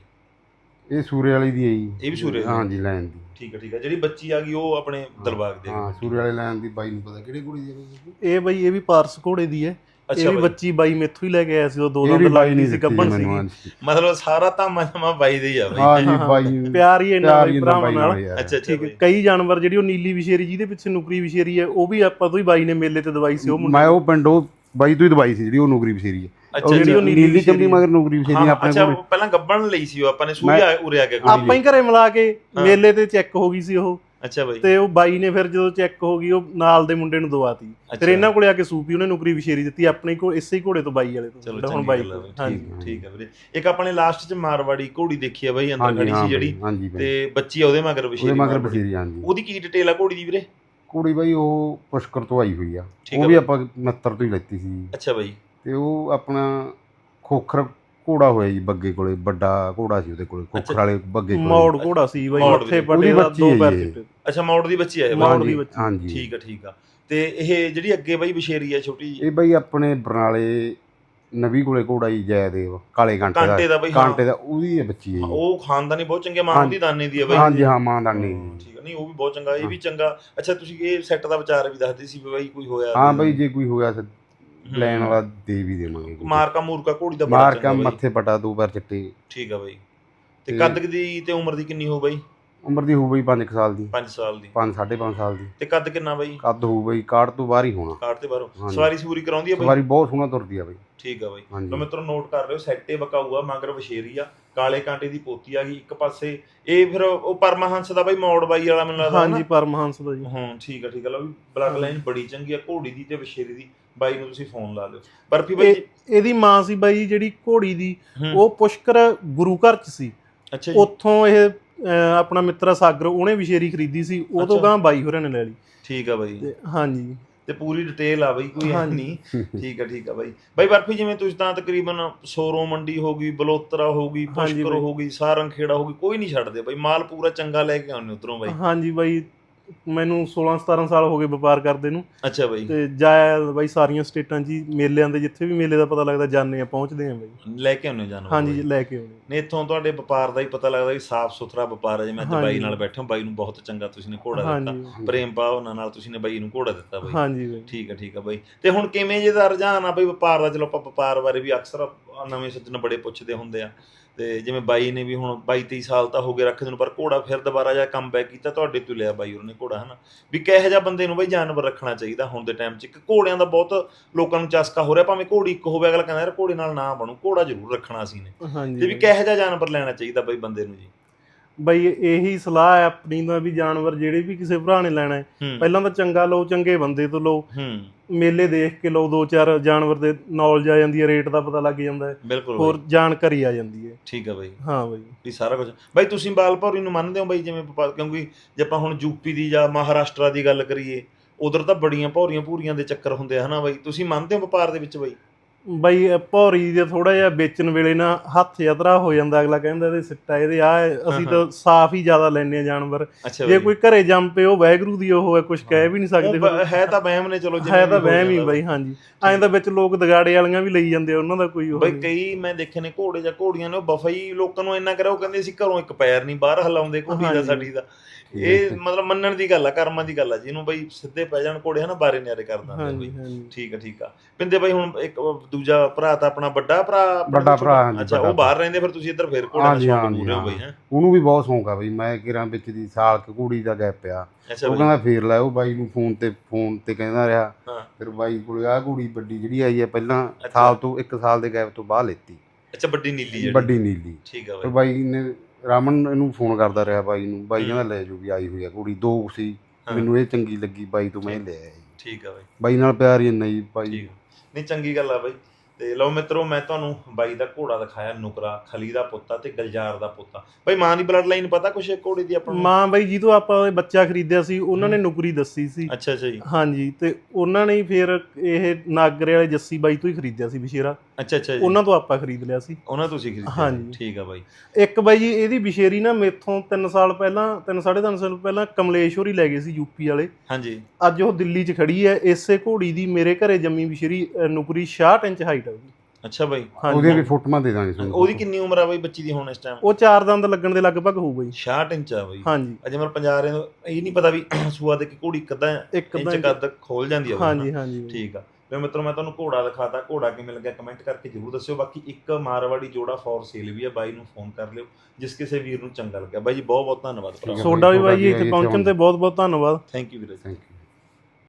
B: ਇਹ ਸੂਰੇ ਵਾਲੀ ਦੀ ਹੈ ਜੀ।
A: ਇਹ ਵੀ ਸੂਰੇ ਵਾਲੀ?
B: ਹਾਂਜੀ ਲੈਣ ਦੀ।
A: ਠੀਕ ਆ ਠੀਕ ਆ। ਜਿਹੜੀ ਬੱਚੀ ਆ ਗਈ ਉਹ ਆਪਣੇ ਦਰਬਾਗ ਦੇ
B: ਹਾਂ ਸੂਰੇ ਵਾਲੇ ਲੈਣ ਦੀ ਬਾਈ ਨੂੰ ਪਤਾ ਕਿਹੜੀ ਕੁੜੀ ਦੀ ਹੈ?
C: ਇਹ ਬਈ ਇਹ ਵੀ ਪਾਰਸ ਘੋੜੇ ਦੀ ਹੈ। ਇਹ
A: ਅੱਛਾ
C: ਵੀ
A: ਬਾਈ।
C: ਬੱਚੀ ਬਾਈ ਮੈਥੋਂ ਹੀ ਲੈ ਕੇ ਆਇਆ ਸੀ ਉਹ ਦੋ
B: ਇਹ ਵੀ
C: ਦੰਦ
B: ਬਾਈ
C: ਲੱਗਦੀ
B: ਨਹੀਂ
C: ਸੀ
B: ਦਿੱਤੀ
C: ਗੱਬਣ
B: ਮੈਨੂੰ
C: ਸੀ
B: ਹਾਂਜੀ।
A: ਮਤਲਬ ਸਾਰਾ ਤਾਂ ਜਮਾ ਬਾਈ ਦੇ ਹੀ ਆ ਬਾਈ।
B: ਹਾਂਜੀ ਬਾਈ।
C: ਪਿਆਰ ਹੀ ਇੰਨਾ
B: ਪਿਆਰ
C: ਬਾਈ
B: ਹੀ ਇੰਨਾ
C: ਭਰਾਵਾਂ
B: ਬਾਈ
C: ਨਾਲ।
A: ਅੱਛਾ ਅੱਛਾ
C: ਠੀਕ ਹੈ।
A: ਬਾਈ।
C: ਕਈ ਜਾਨਵਰ ਜਿਹੜੀ ਉਹ ਨੀਲੀ ਵਿਸ਼ੇਰੀ ਜਿਹਦੇ ਪਿੱਛੇ ਨੁਕਰੀ ਵਿਸ਼ੇਰੀ ਹੈ ਉਹ ਵੀ ਆਪਾਂ ਤੋਂ ਹੀ ਬਾਈ ਨੇ ਮੇਲੇ ਤੇ ਦਵਾਈ ਸੀ ਉਹ ਮੁੰਡੇ
B: ਮੈਂ ਉਹ ਪਿੰਡੋਂ ਬਾਈ ਤੋਂ ਹੀ ਦਵਾਈ ਸੀ ਜਿਹੜੀ ਉਹ ਨੌਕਰੀ ਬਸੇਰੀ ਹੈ।
A: ਅੱਛਾ
B: ਉਹ ਜਿਹੜੀ ਉਹ
C: ਨੀਲੀ
B: ਨੀਲੀ ਮਗਰ ਨੌਕਰੀ ਬਸੇਰੀ
A: ਹਾਂ
B: ਆਪਣੇ
A: ਅੱਛਾ
B: ਕੋਲ।
A: ਉਹ ਪਹਿਲਾਂ ਗੱਬਣ ਲਈ ਸੀ ਉਹ ਆਪਾਂ ਨੇ ਸੂਈ
B: ਮੈਂ-
A: ਆ- ਉਰੇ ਆ ਕੇ
C: ਆਪਾਂ ਹੀ ਘਰੇ ਮਿਲਾ ਕੇ
A: ਹਾਂ।
C: ਮੇਲੇ ਤੇ ਚੈੱਕ ਹੋ ਗਈ ਸੀ ਉਹ।
A: ਅੱਛਾ ਬਾਈ।
C: ਤੇ ਉਹ ਬਾਈ ਨੇ ਫਿਰ ਜਦੋਂ ਚੈੱਕ ਹੋ ਗਈ ਉਹ ਨਾਲ ਦੇ ਮੁੰਡੇ ਨੂੰ ਦਵਾਤੀ। ਫਿਰ। ਇਹਨਾਂ ਕੋਲੇ ਆ ਕੇ ਸੂਪੀ ਉਹਨੇ ਨੁਕਰੀ ਵਿਸ਼ੇਰੀ ਦਿੱਤੀ ਆਪਣੇ ਕੋ ਇਸੇ ਹੀ ਘੋੜੇ ਤੋਂ ਬਾਈ ਵਾਲੇ ਤੋਂ।
A: ਚਲੋ
C: ਜਿਹੜਾ ਹੁਣ ਬਾਈ ਕੋਲ। ਹਾਂਜੀ।
B: ਠੀਕ।
A: ਹੈ ਵੀਰੇ। ਇੱਕ ਆਪਣੇ ਲਾਸਟ ਚ ਮਾਰਵਾੜੀ ਘੋੜੀ ਦੇਖੀ ਆ ਬਾਈ ਅੰਦਰ ਖੜੀ ਸੀ ਜਿਹੜੀ। ਤੇ ਬੱਚੀ ਆ ਉਹਦੇ ਮਗਰ
B: ਉਹਦੇ
A: ਵਿਸ਼ੇਰੀ
B: ਮਗਰ। ਬਸੇਰੀ ਹਾਂਜੀ।
A: ਉਹਦੀ ਕੀ ਡਿਟੇਲ ਆ ਘੋੜੀ ਦੀ ਵੀਰੇ?
B: ਕੁੜੀ ਬਾਈ ਉਹ ਪੁਸ਼ਕਰ ਤੋਂ ਆਈ ਹੋਈ ਆ। ਉਹ ਵੀ। ਆਪਾਂ 69 ਤੋਂ ਹੀ ਲੈਤੀ ਸੀ।
A: ਅੱਛਾ ਬਾਈ।
B: ਤੇ ਉਹ ਆਪਣਾ ਖੋਖਰ ਘੋੜਾ ਹੋਇਆ ਜੀ ਬੱਗੇ ਕੋਲੇ ਵੱਡਾ ਘੋੜਾ ਸੀ ਉਹਦੇ ਕੋਲੇ ਖੋਖਰ ਵਾਲੇ ਬੱਗੇ ਕੋਲੇ।
C: ਮੌੜ ਘੋੜਾ ਸੀ ਬਾਈ
A: ਮੌੜ
C: ਮੱਥੇ
A: ਦੀ-
C: ਪੱਟੇ
B: ਉਹਦੀ
C: ਦਾ
B: ਬੱਚੀ
C: ਦੋ
B: ਹੈ
C: ਪੈਰ
B: ਇਹ।
C: ਚਿੱਟੇ
A: ਅੱਛਾ ਮੌੜ ਦੀ ਬੱਚੀ ਆ ਇਹ
C: ਮੌੜ। ਦੀ
B: ਹਾਂਜੀ,
C: ਬੱਚੀ।
B: ਹਾਂਜੀ।
A: ਠੀਕ ਆ ਠੀਕ ਆ। ਤੇ ਇਹ ਜਿਹੜੀ ਅੱਗੇ ਬਾਈ ਵਿਸ਼ੇਰੀ ਆ ਛੋਟੀ ਜਿਹੀ,
B: ਇਹ ਬਾਈ ਆਪਣੇ ਬਰਨਾਲੇ ਨਵੀ ਕੋਲੇ ਘੋੜਾ ਜੀ ਜੈਦੇਵ ਕਾਲੇ ਕਾਂਟੇ ਦਾ।
A: ਕਾਂਟੇ ਦਾ ਬਾਈ ਹਾਂ।
B: ਕਾਂਟੇ ਦਾ ਉਹਦੀ ਹੈ ਬੱਚੀ ਹੈ ਜੀ।
A: ਉਹ ਖਾਨਦਾਨੀ ਬਹੁਤ ਚੰਗੇ ਮਾਂ। ਦੀ ਦਾਨੇ ਦੀ ਆ ਬਾਈ।
B: ਹਾਂਜੀ ਹਾਂ ਮਾਂ ਦਾਨੀ
A: ਠੀਕ ਆ। ਨਹੀਂ ਉਹ ਵੀ ਬਹੁਤ ਚੰਗਾ ਇਹ ਵੀ ਚੰਗਾ। ਅੱਛਾ ਤੁਸੀਂ ਇਹ ਸੈੱਟ ਦਾ ਵਿਚਾਰ ਵੀ ਦੱਸਦੇ ਸੀ ਵੀ ਬਾਈ ਕੋਈ ਹੋਇਆ
B: ਹਾਂ ਬਾਈ ਜੇ ਕੋਈ ਹੋਇਆ
A: ਹੂੰ।
B: ਲੈਣ ਵਾਲਾ ਦੇ ਵੀ ਦੇਵਾਂਗੇ।
A: ਮਾਰਕਾ ਮੂਰਕਾ ਘੋੜੀ ਦਾ ਬੜਾ ਚੰਗਾ ਬਾਈ।
B: ਮੱਥੇ ਪਟਾ ਦੋ ਪੈਰ ਚਿੱਟੇ।
A: ਠੀਕ ਆ ਬਾਈ। ਤੇ
B: ਤੇ-
A: ਕੱਦ ਦੀ ਤੇ ਉਮਰ ਦੀ ਕਿੰਨੀ ਹੋ ਬਾਈ?
B: ਉਮਰ ਦੀ ਹੋਊ ਬਈ 5 ਸਾਲ ਦੀ।
A: 5 ਸਾਲ ਦੀ।
B: 5 5.5 ਸਾਲ ਦੀ।
A: ਤੇ ਕੱਦ ਕਿੰਨਾ ਬਾਈ?
B: ਕੱਦ ਹੋਊ ਬਈ ਕਾਰਡ ਤੋਂ ਬਾਹਰ ਹੀ ਹੋਣਾ।
A: ਕਾਰ ਤੇ ਬਾਹਰੋਂ।
B: ਹਾਂਜੀ।
A: ਸਵਾਰੀ ਸੂਰੀ ਕਰਾਉਂਦੀ ਆ ਬਾਈ?
B: ਸਵਾਰੀ ਬਹੁਤ ਸੋਹਣਾ ਤੁਰਦੀ ਆ ਬਈ।
A: ਠੀਕ ਆ ਬਾਈ।
B: ਹਾਂਜੀ।
A: ਤਾਂ ਮਿੱਤਰੋ ਨੋਟ ਕਰ ਲਿਓ ਸੈੱਟੇ ਬਕਾਊਆ ਮਗਰ ਵਸ਼ੇਰੀ ਆ। ਕਾਲੇ ਕਾਂਟੇ ਦੀ ਪੋਤੀ ਆ ਗਈ ਇੱਕ ਪਾਸੇ। ਇਹ ਫਿਰ ਉਹ ਪਰਮਹੰਸ ਦਾ ਬਾਈ ਮੌੜ ਬਾਈ ਵਾਲਾ ਮੈਨੂੰ ਲੱਗਦਾ
C: ਹਾਂਜੀ ਪਰਮਹੰਸ ਦਾ ਜੀ।
A: ਹਾਂ ਠੀਕ ਆ ਠੀਕ ਆ। ਲਓ ਵੀ ਬਲੱਡ ਲਾਈਨ ਬੜੀ ਚੰਗੀ ਆ ਘੋੜੀ ਦੀ ਤੇ ਵਸ਼ੇਰੀ ਦੀ। ਬਾਈ ਨੂੰ ਤੁਸੀਂ ਫੋਨ ਲਾ ਲਿਓ ਬਰਫੀ ਬਾਈ
C: ਇਹ- ਇਹਦੀ ਮਾਂ ਸੀ ਬਾਈ ਜਿਹੜੀ ਘੋੜੀ ਦੀ
A: ਹੂੰ।
C: ਉਹ ਪੁਸ਼ਕਰ ਗੁਰੂ ਘਰ ਚ ਸੀ।
A: ਅੱਛਾ ਜੀ।
C: ਉੱਥੋਂ ਇਹ ਅਹ, ਆਪਣਾ ਮਿੱਤਰਾ ਸਾਗਰ ਉਹਨੇ ਵਿਸ਼ੇਰੀ ਖਰੀਦੀ ਸੀ ਉਹ ਤੋਂ
A: ਅੱਛਾ।
C: ਗਾਂ ਬਾਈ ਹੋਰਾਂ ਨੇ ਲੈ ਲਈ।
A: ਠੀਕ ਆ ਬਾਈ।
C: ਤੇ ਹਾਂਜੀ।
A: ਤੇ ਪੂਰੀ ਡਿਟੇਲ ਆ ਬਾਈ ਕੋਈ ਐ
C: ਹਾਂਜੀ।
A: ਨਹੀਂ। ਠੀਕ ਆ ਠੀਕ ਆ ਬਾਈ। ਬਾਈ ਬਰਫੀ ਜਿਵੇਂ ਤੁਸੀਂ ਤਾਂ ਤਕਰੀਬਨ ਸੋਰੋ ਮੰਡੀ ਹੋ ਗਈ ਬਲੋਤਰਾ ਹੋ ਗਈ
C: ਹਾਂਜੀ
A: ਪੁਸ਼ਕਰ
C: ਬਾਈ।
A: ਹੋ ਗਈ ਸਾਰੰਗ ਖੇੜਾ ਹੋ ਗਈ ਕੋਈ ਨਹੀਂ ਛੱਡਦੇ ਬਾਈ। ਮਾਲ ਪੂਰਾ ਚੰਗਾ ਲੈ ਕੇ ਆਉਂਦੇ ਉਧਰੋਂ ਬਾਈ।
C: ਹਾਂਜੀ ਬਾਈ ਮੈਨੂੰ 16 17 ਸਾਲ ਹੋ ਗਏ ਵਪਾਰ ਕਰਦੇ ਨੂੰ।
A: ਅੱਛਾ ਬਾਈ।
C: ਤੇ ਜਾਇਆ ਬਾਈ ਸਾਰੀਆਂ ਸਟੇਟਾਂ 'ਚ ਹੀ ਮੇਲਿਆਂ ਦੇ ਜਿੱਥੇ ਵੀ ਮੇਲੇ ਦਾ ਪਤਾ ਲੱਗਦਾ ਜਾਂਦੇ ਆ ਪਹੁੰਚਦੇ ਆ ਬਾਈ।
A: ਲੈ ਕੇ ਆਉਂਦੇ ਜਾਨਵਰ
C: ਹਾਂਜੀ। ਲੈ ਕੇ ਆਉਣੇ
A: ਨੇ ਇੱਥੋਂ ਤੁਹਾਡੇ ਵਪਾਰ ਦਾ ਹੀ ਪਤਾ ਲੱਗਦਾ ਵੀ ਸਾਫ਼ ਸੁਥਰਾ ਵਪਾਰ ਹੈ ਜਿਵੇਂ ਅੱਜ। ਬਾਈ ਨਾਲ ਬੈਠੇ ਹੋ ਬਾਈ ਨੂੰ ਬਹੁਤ ਚੰਗਾ ਤੁਸੀਂ ਨੇ ਘੋੜਾ ਦਿੱਤਾ। ਪ੍ਰੇਮ ਭਾਵਨਾ ਨਾਲ ਤੁਸੀਂ ਨੇ ਬਾਈ ਨੂੰ ਘੋੜਾ ਦਿੱਤਾ ਬਾਈ।
C: ਹਾਂਜੀ ਬਾਈ।
A: ਠੀਕ ਹੈ ਠੀਕ ਹੈ ਬਾਈ। ਤੇ ਹੁਣ ਕਿਵੇਂ ਜੇ ਦਾ ਰੁਝਾਨ ਆ ਬਈ ਵਪਾਰ ਦਾ ਚਲੋ ਆਪਾਂ ਵਪਾਰ ਬਾਰੇ ਵੀ ਅਕਸਰ ਨਵੇਂ ਸੱਜਣ ਬੜੇ ਪੁੱਛਦੇ ਹੁੰਦੇ ਆ। ਤੇ ਜਿਵੇਂ ਬਾਈ ਨੇ ਵੀ ਹੁਣ 22 23 ਸਾਲ ਤਾਂ ਹੋ ਗਏ ਰੱਖਦੇ ਨੂੰ ਪਰ ਘੋੜਾ ਫਿਰ ਦੁਬਾਰਾ ਜਾ ਕੰਮ ਬੈਕ ਕੀਤਾ ਤੁਹਾਡੇ ਤੋਂ ਲਿਆ ਬਾਈ ਉਹਨੇ ਘੋੜਾ ਹਨਾ? ਵੀ ਕਿਹੋ ਜਿਹਾ ਬੰਦੇ ਨੂੰ ਬਈ ਜਾਨਵਰ ਰੱਖਣਾ ਚਾਹੀਦਾ ਹੁਣ ਦੇ ਟਾਈਮ 'ਚ? ਇੱਕ ਘੋੜਿਆਂ ਦਾ ਬਹੁਤ ਲੋਕਾਂ ਨੂੰ ਚਸਕਾ ਹੋ ਰਿਹਾ ਭਾਵੇਂ ਘੋੜੀ ਇੱਕ ਹੋਵੇ ਅਗਲਾ ਕਹਿੰਦਾ ਯਾਰ ਘੋੜੇ ਨਾਲ ਨਾ ਬਣੂ ਘੋੜਾ ਜ਼ਰੂਰ ਰੱਖਣਾ ਸੀ ਨੇ। ਤੇ ਵੀ। ਕਿਹੋ ਜਿਹਾ ਜਾਨਵਰ ਲੈਣਾ ਚਾਹੀਦਾ ਬਈ ਬੰਦੇ ਨੂੰ ਜੀ?
C: ਬਈ ਇਹੀ ਸਲਾਹ ਹੈ ਆਪਣੀ ਦਾ ਵੀ ਜਾਨਵਰ ਜਿਹੜੇ ਵੀ ਕਿਸੇ ਭਰਾ ਨੇ ਲੈਣਾ ਹੈ ਪਹਿਲਾਂ ਤਾਂ ਚੰਗਾ ਲਓ ਚੰਗੇ ਬੰਦੇ ਤੋਂ ਲਓ। ਮੇਲੇ ਦੇਖ ਕੇ ਲਓ ਦੋ ਚਾਰ ਜਾਨਵਰ ਦੇ ਨੌਲੇਜ ਆ ਜਾਂਦੀ ਹੈ ਰੇਟ ਦਾ ਪਤਾ ਲੱਗ ਜਾਂਦਾ ਹੈ। ਹੋਰ ਜਾਣਕਾਰੀ ਆ ਜਾਂਦੀ ਹੈ।
A: ਠੀਕ ਹੈ ਬਈ।
C: ਹਾਂ ਬਈ।
A: ਵੀ ਸਾਰਾ ਕੁਝ। ਬਾਈ ਤੁਸੀਂ ਬਾਲ ਭੌਰੀ ਨੂੰ ਮੰਨਦੇ ਹੋ ਬਾਈ ਜਿਵੇਂ ਵਪਾਰ- ਕਿਉਂਕਿ ਜੇ ਆਪਾਂ ਹੁਣ ਯੂਪੀ ਦੀ ਜਾਂ ਮਹਾਰਾਸ਼ਟਰ ਦੀ ਗੱਲ ਕਰੀਏ ਉਧਰ ਤਾਂ ਬੜੀਆਂ ਭੌਰੀਆਂ ਭੂਰੀਆਂ ਦੇ ਚੱਕਰ ਹੁੰਦੇ ਆ ਹਨਾ ਬਾਈ? ਤੁਸੀਂ ਮੰਨਦੇ ਹੋ ਵਪਾਰ ਦੇ ਵਿੱਚ ਬਾਈ?
C: ਬਈ ਭੌਰੀ ਦੇ ਥੋੜਾ ਜਿਹਾ ਵੇਚਣ ਵੇਲੇ ਨਾ ਹੱਥ ਯਤਰਾ ਹੋ ਜਾਂਦਾ ਅਗਲਾ ਕਹਿੰਦਾ ਇਹਦੇ ਸਿੱਟਾ ਇਹਦੇ ਆ। ਅਸੀਂ ਤਾਂ ਸਾਫ਼ ਹੀ ਜ਼ਿਆਦਾ ਲੈਨੇ ਆ ਜਾਨਵਰ। ਜੇ ਕੋਈ ਘਰੇ ਜੰਮ ਪਏ ਉਹ ਵੈਗਰੂ ਦੀ ਉਹ ਹੈ ਕੁਝ ਕਹਿ ਵੀ ਨਹੀਂ ਸਕਦੇ
A: ਹੈ ਤਾਂ ਵਹਿਮ ਨੇ ਚਲੋ ਜਿਵੇਂ
C: ਹੈ ਤਾਂ ਵਹਿਮ ਹੀ। ਬਈ ਹਾਂਜੀ। ਐਂ ਤਾਂ ਵਿੱਚ ਲੋਕ ਦਗਾੜੇ ਵਾਲੀਆਂ ਵੀ ਲਈ ਜਾਂਦੇ ਉਹਨਾਂ ਦਾ ਕੋਈ ਉਹ
A: ਬਈ। ਕਈ ਮੈਂ ਦੇਖੇ ਨੇ ਘੋੜੇ ਜਾਂ ਘੋੜੀਆਂ ਨੇ ਉਹ ਬਫਾਈ ਲੋਕਾਂ ਨੂੰ ਇੰਨਾ ਕਰਿਆ ਉਹ ਕਹਿੰਦੇ ਅਸੀਂ ਘਰੋਂ ਇੱਕ ਪੈਰ ਨਹੀਂ ਬਾਹਰ ਹਲਾਉਂਦੇ ਘੋੜੀ ਦਾ। ਸਾਡੀ ਦਾ। ਇਹ ਮਤਲਬ ਮੰਨਣ ਦੀ ਗੱਲ ਆ ਕਰਮਾਂ ਦੀ ਗੱਲ ਆ ਜਿਹਨੂੰ ਬਈ ਸਿੱਧੇ ਪੈ ਜਾਣ ਘੋੜੇ ਹਨਾ ਬਾਰੇ ਨਿਆਰੇ ਕਰ ਦਿੰਦੇ
C: ਹਾਂਜੀ
A: ਬਈ
C: ਹਾਂਜੀ।
A: ਠੀਕ ਆ ਠੀਕ ਆ। ਪਿੰਦੇ ਬਾਈ ਹੁਣ ਇੱਕ ਦੂਜਾ ਭਰਾ ਤਾਂ ਆਪਣਾ ਵੱਡਾ ਭਰਾ ਆਪਣਾ
B: ਵੱਡਾ? ਭਰਾ, ਹਾਂਜੀ,
A: ਅੱਛਾ
B: ਵੱਡਾ
A: ਉਹ ਬਾਹਰ ਰਹਿੰਦੇ ਫਿਰ ਤੁਸੀਂ ਇੱਧਰ ਫੇਰ ਘੋੜਾ
B: ਹਾਂਜੀ,
A: ਪੂਰੇ ਹੋ ਬਈ
B: ਹਾਂ।
A: ਹੈ
B: ਉਹਨੂੰ ਵੀ ਬਹੁਤ ਸ਼ੌਂਕ ਆ ਬਈ ਮੈਂ ਕਿਰਾਂ ਵਿੱਚ ਦੀ ਸਾਲ ਕੁ ਕੁੜੀ ਦਾ ਗੈਪ ਪਿਆ
A: ਅੱਛਾ
B: ਉਹ
A: ਬਈ
B: ਕਹਿੰਦਾ ਫੇਰ ਲੈ ਉਹ ਬਾਈ ਨੂੰ ਫੋਨ ਤੇ ਫੋਨ ਤੇ ਕਹਿੰਦਾ ਰਿਹਾ
A: ਹਾਂ।
B: ਫਿਰ ਬਾਈ ਕੋਲੇ ਆ ਕੁੜੀ ਵੱਡੀ ਜਿਹੜੀ ਆਈ ਹੈ ਪਹਿਲਾਂ। ਸਾਲ ਤੋਂ ਇੱਕ ਸਾਲ ਦੇ ਗੈਪ ਤੋਂ ਬਾਅਦ ਲੈਤੀ
A: ਅੱਛਾ ਵੱਡੀ ਨੀਲੀ ਜਿਹੜੀ
B: ਵੱਡੀ ਨੀਲੀ
A: ਠੀਕ ਆ
B: ਫਿਰ
A: ਬਾਈ
B: ਬਾਈ ਨੇ ਰਾਮਨ ਇਹਨੂੰ ਫੋਨ ਕਰਦਾ ਰਿਹਾ ਬਾਈ ਨੂੰ ਬਾਈ
A: ਹੂੰ।
B: ਕਹਿੰਦਾ ਲੈ ਜੂ ਵੀ ਆਈ ਹੋਈ ਆ ਕੁੜੀ ਦੋ ਸੀ
A: ਹਾਂ।
B: ਮੈਨੂੰ ਇਹ ਚੰਗੀ ਲੱਗੀ ਬਾਈ ਤੋਂ ਮੈਂ ਲੈ ਆਇਆ ਜੀ।
A: ਠੀਕ ਆ ਬਾਈ
B: ਬਾਈ ਨਾਲ ਪਿਆਰ ਹੀ ਇੰਨਾ ਜੀ ਬਾਈ
A: ਠੀਕ ਨਹੀਂ ਚੰਗੀ ਗੱਲ ਆ ਬਾਈ। ਤੇ ਲਓ ਮਿੱਤਰੋ ਮੈਂ ਤੁਹਾਨੂੰ ਬਾਈ ਦਾ ਘੋੜਾ ਦਿਖਾਇਆ ਨੁਕਰਾ ਖਲੀ ਦਾ ਪੁੱਤਾ ਤੇ ਗਲਜਾਰ ਦਾ ਪੁੱਤਾ। ਬਾਈ ਮਾਂ ਦੀ ਬਲੱਡ ਲਾਈਨ ਪਤਾ ਕੁਛ ਘੋੜੇ ਦੀ ਆਪਾਂ ਨੂੰ?
C: ਮਾਂ ਬਈ ਜਦੋਂ ਆਪਾਂ ਇਹ ਬੱਚਾ ਖਰੀਦਿਆ ਸੀ ਉਹਨਾਂ ਨੇ। ਨੁਕਰੀ ਦੱਸੀ ਸੀ।
A: ਅੱਛਾ ਅੱਛਾ ਜੀ।
C: ਹਾਂਜੀ ਤੇ ਉਹਨਾਂ ਨੇ ਹੀ ਫਿਰ ਇਹ ਨਾਗਰੇ ਵਾਲੇ ਜੱਸੀ ਬਾਈ ਤੋਂ ਹੀ ਖਰੀਦਿਆ ਸੀ ਵਿਸ਼ੇਰਾ
A: ਅੱਛਾ ਅੱਛਾ ਜੀ।
C: ਉਹਨਾਂ ਤੋਂ ਆਪਾਂ ਖਰੀਦ ਲਿਆ ਸੀ।
A: ਉਹਨਾਂ ਤੁਸੀਂ ਖਰੀਦਿਆ।
C: ਹਾਂਜੀ।
A: ਠੀਕ ਆ ਬਾਈ।
C: ਇੱਕ ਬਾਈ ਜੀ ਇਹਦੀ ਵਿਸ਼ੇਰੀ ਨਾ ਮੇਥੋਂ 3 ਸਾਲ ਪਹਿਲਾਂ 3 3.5 ਸਾਲ ਪਹਿਲਾਂ ਕਮਲੇਸ਼ ਹੋਰੀ ਲੈ ਗਏ ਸੀ ਯੂਪੀ ਵਾਲੇ।
A: ਹਾਂਜੀ।
C: ਅੱਜ ਉਹ ਦਿੱਲੀ 'ਚ ਖੜੀ ਹੈ। ਇਸੇ ਘੋੜੀ ਦੀ ਮੇਰੇ ਘਰੇ ਜੰਮੀ ਵਿਸ਼ੇਰੀ ਅ, ਨੁਕਰੀ 66 ਇੰਚ ਹਾਈਟ ਹੈ ਉਹਦੀ।
A: ਅੱਛਾ ਬਾਈ।
B: ਉਹਦੇ ਵੀ ਫੋਟੋਆਂ ਦੇ ਦਾਂਗੇ ਤੁਹਾਨੂੰ।
A: ਉਹਦੀ ਕਿੰਨੀ ਉਮਰ ਆ ਬਾਈ ਬੱਚੀ ਦੀ ਹੁਣ ਇਸ ਟਾਈਮ
C: ਉਹ ਚਾਰ ਦੰਦ ਲੱਗਣ ਦੇ ਲਗਭਗ ਹੋਊਗਾ ਜੀ
A: 66 ਇੰਚ ਆ ਬਾਈ।
C: ਹਾਂਜੀ।
A: ਅਜੇ ਮਰ ਪੰਜਾਰੇ ਨੂੰ ਇਹ ਨਹੀਂ ਪਤਾ ਵੀ ਸੂਆ ਦੇ ਕਿ ਘੋੜੀ ਕਿੱਦਾਂ
C: ਇੱਕ
A: ਇੰਚ ਕੱਦ ਖੋਲ ਜਾਂਦੀ ਆ
C: ਹਾਂਜੀ? ਹਾਂਜੀ
A: ਠੀਕ ਆ। ਤੇ ਮਿੱਤਰੋ ਮੈਂ ਤੁਹਾਨੂੰ ਘੋੜਾ ਦਿਖਾਤਾ। ਘੋੜਾ ਕਿਵੇਂ ਲੱਗਿਆ ਕਮੈਂਟ ਕਰਕੇ ਜਰੂਰ ਦੱਸਿਓ। ਬਾਕੀ ਇੱਕ ਮਾਰਵਾੜੀ ਜੋੜਾ ਫੋਰ ਸੇਲ ਵੀ ਆ। ਬਾਈ ਨੂੰ ਫੋਨ ਕਰ ਲਿਓ ਜਿਸ ਕਿਸੇ ਵੀਰ ਨੂੰ ਚੰਗਾ ਲੱਗਿਆ। ਬਾਈ ਜੀ ਬਹੁਤ ਬਹੁਤ ਧੰਨਵਾਦ।
C: ਸੋਡਾ ਵੀ ਬਾਈ ਜੀ
B: ਤੁਹਾਡਾ
C: ਇੱਥੇ ਪਹੁੰਚਣ ਤੇ ਬਹੁਤ ਬਹੁਤ ਧੰਨਵਾਦ।
A: ਥੈਂਕ ਯੂ ਵੀਰੇ।
B: Thank you